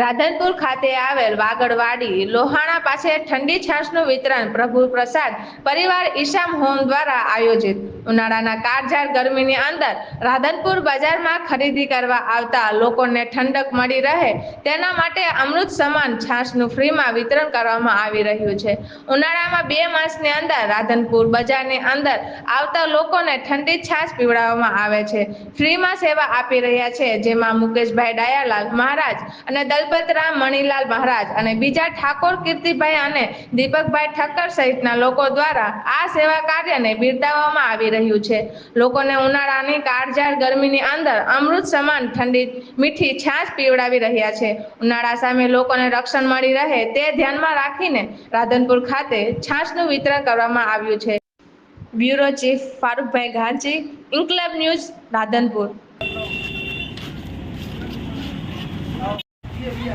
રાધનપુર ખાતે આવેલ વાગડવાડી લોહાણા પાસે ઠંડી છાશનું વિતરણ પ્રભુ પ્રસાદ પરિવાર ઈશામ હોમ દ્વારા આયોજિત. ઉનાળાના કાળઝાળ ગરમીની અંદર રાધનપુર બજારમાં ખરીદી કરવા આવતા લોકોને ઠંડક મળી રહે તેના માટે અમૃત સમાન છાશનું ફ્રીમાં વિતરણ કરવામાં આવી રહ્યું છે. ઉનાળામાં બે માસની અંદર રાધનપુર બજારની અંદર આવતા લોકોને ઠંડી છાશ પીવડાવવામાં આવે છે. ફ્રીમાં સેવા આપી રહ્યા છે જેમાં મુકેશભાઈ ડાયાલાલ મહારાજ અને દલપતરામ મણીલાલ મહારાજ અને બીજા ઠાકોર કીર્તિભાઈ અને દીપકભાઈ ઠક્કર સહિતના લોકો દ્વારા આ સેવા કાર્યને બિરદાવવામાં આવી રહ્યું છે. લોકોને ઉનાળાની કાળઝાળ ગરમીની અંદર અમૃત સમાન ઠંડી મીઠી છાશ પીવડાવી રહ્યા છે. ઉનાળા સામે લોકોને રક્ષણ મળી રહે તે ધ્યાનમાં રાખીને રાધનપુર ખાતે છાશનું વિતરણ કરવામાં આવ્યું છે. બ્યુરો ચીફ ફારૂકભાઈ ઘાંચી ઇન્કલબ ન્યૂઝ રાધનપુર.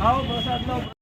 આવો પ્રસાદ લો.